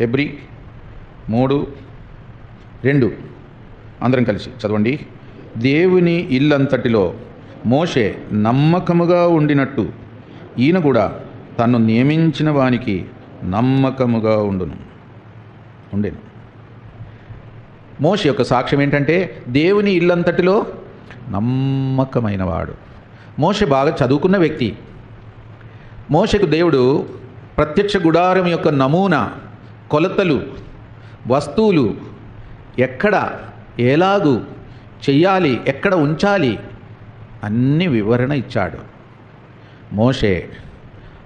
ఎబ్రి మూడు రెండు. అందరం కలిసి చదవండి. దేవుని ఇల్లంతటిలో మోషే నమ్మకముగా ఉండినట్టు ఈయన కూడా తను నియమించిన వానికి నమ్మకముగా ఉండును. ఉండేను. మోష యొక్క సాక్ష్యం ఏంటంటే దేవుని ఇల్లంతటిలో నమ్మకమైనవాడు మోష బాగా చదువుకున్న వ్యక్తి. మోషకు దేవుడు ప్రత్యక్ష గుడారం యొక్క నమూనా కొలతలు వస్తువులు ఎక్కడ ఎలాగు చెయ్యాలి ఎక్కడ ఉంచాలి అన్ని వివరణ ఇచ్చాడు. మోషే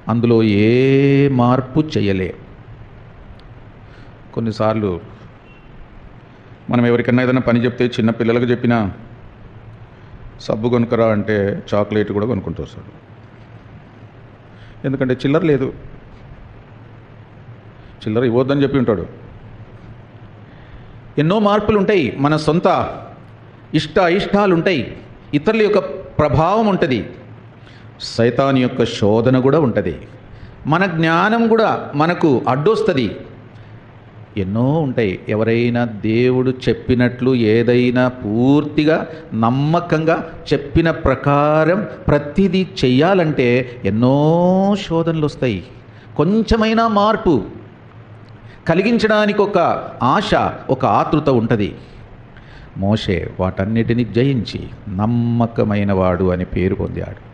అందులో ఏ మార్పు చేయలే కొన్నిసార్లు మనం ఎవరికైనా ఏదైనా పని చెప్తే చిన్న పిల్లలకు చెప్పినా సబ్బు కొనుక్కరా అంటే చాక్లెట్ కూడా కొనుక్కుంటూ వస్తాడు. ఎందుకంటే చిల్లర లేదు. చిల్లర ఇవ్వద్దని చెప్పి ఉంటాడు. ఎన్నో మార్పులు ఉంటాయి మన సొంత ఇష్ట ఇష్టాలు ఉంటాయి ఇతరుల యొక్క ప్రభావం ఉంటుంది సైతాన్ యొక్క శోధన కూడా ఉంటుంది మన జ్ఞానం కూడా మనకు అడ్డొస్తుంది. ఎన్నో ఉంటాయి ఎవరైనా దేవుడు చెప్పినట్లు ఏదైనా పూర్తిగా నమ్మకంగా చెప్పిన ప్రకారం ప్రతిదీ చెయ్యాలంటే ఎన్నో శోధనలు వస్తాయి కొంచెమైనా మార్పు కలిగించడానికి ఒక ఆశ ఒక ఆతృత ఉంటుంది. మోషే వాటన్నిటిని జయించి నమ్మకమైన వాడు అని పేరు పొందాడు.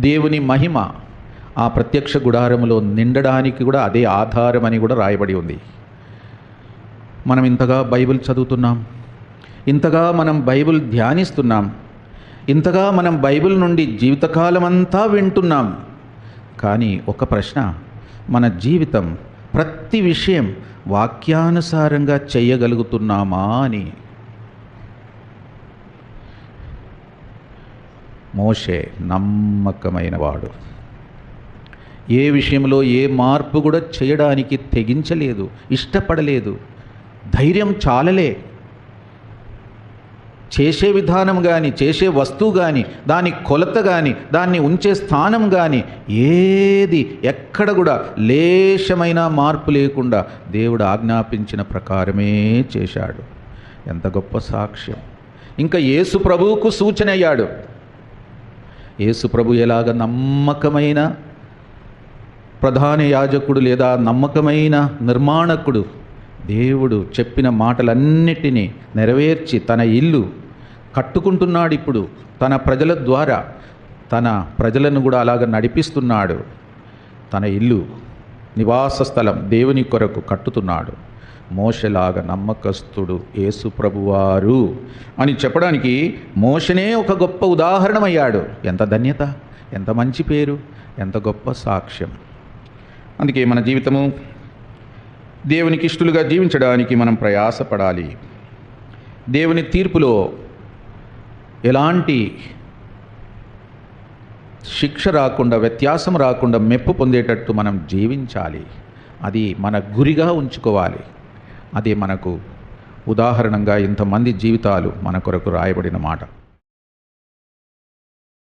దేవుని మహిమ ఆ ప్రత్యక్ష గుడారములో నిండడానికి కూడా అదే ఆధారం అని కూడా రాయబడి ఉంది. మనం ఇంతగా బైబిల్ చదువుతున్నాం. ఇంతగా మనం బైబిల్ ధ్యానిస్తున్నాం. ఇంతగా మనం బైబిల్ నుండి జీవితకాలం అంతా వింటున్నాం. కానీ ఒక ప్రశ్న మన జీవితం ప్రతి విషయం వాక్యానుసారంగా చేయగలుగుతున్నామా అని. మోషే నమ్మకమైన వాడు. ఏ విషయంలో ఏ మార్పు కూడా చేయడానికి తెగించలేదు ఇష్టపడలేదు ధైర్యం చాలలే. చేసే విధానం కానీ చేసే వస్తువు కానీ దాని కొలత కానీ దాన్ని ఉంచే స్థానం కానీ ఏది ఎక్కడ కూడా లేశమైన మార్పు లేకుండా దేవుడు ఆజ్ఞాపించిన ప్రకారమే చేశాడు. ఎంత గొప్ప సాక్ష్యం. ఇంకా యేసు ప్రభువుకు సూచన అయ్యాడు. యేసు ప్రభు ఎలాగ నమ్మకమైన ప్రధాన యాజకుడు లేదా నమ్మకమైన నిర్మాణకుడు? దేవుడు చెప్పిన మాటలన్నిటినీ నెరవేర్చి తన ఇల్లు కట్టుకుంటున్నాడు ఇప్పుడు తన ప్రజల ద్వారా తన ప్రజలను కూడా అలాగ నడిపిస్తున్నాడు. తన ఇల్లు నివాస స్థలం దేవుని కొరకు కట్టుతున్నాడు. మోషలాగా నమ్మకస్తుడు యేసు ప్రభువారు అని చెప్పడానికి మోషనే ఒక గొప్ప ఉదాహరణమయ్యాడు. ఎంత ధన్యత ఎంత మంచి పేరు ఎంత గొప్ప సాక్ష్యం. అందుకే మన జీవితము దేవునికి ఇష్టలుగా జీవించడానికి మనం ప్రయాసపడాలి. దేవుని తీర్పులో ఎలాంటి శిక్ష రాకుండా వ్యత్యాసం రాకుండా మెప్పు పొందేటట్టు మనం జీవించాలి. అది మన గురిగా ఉంచుకోవాలి. అది మనకు ఉదాహరణంగా ఇంతమంది జీవితాలు మన కొరకు రాయబడిన మాట.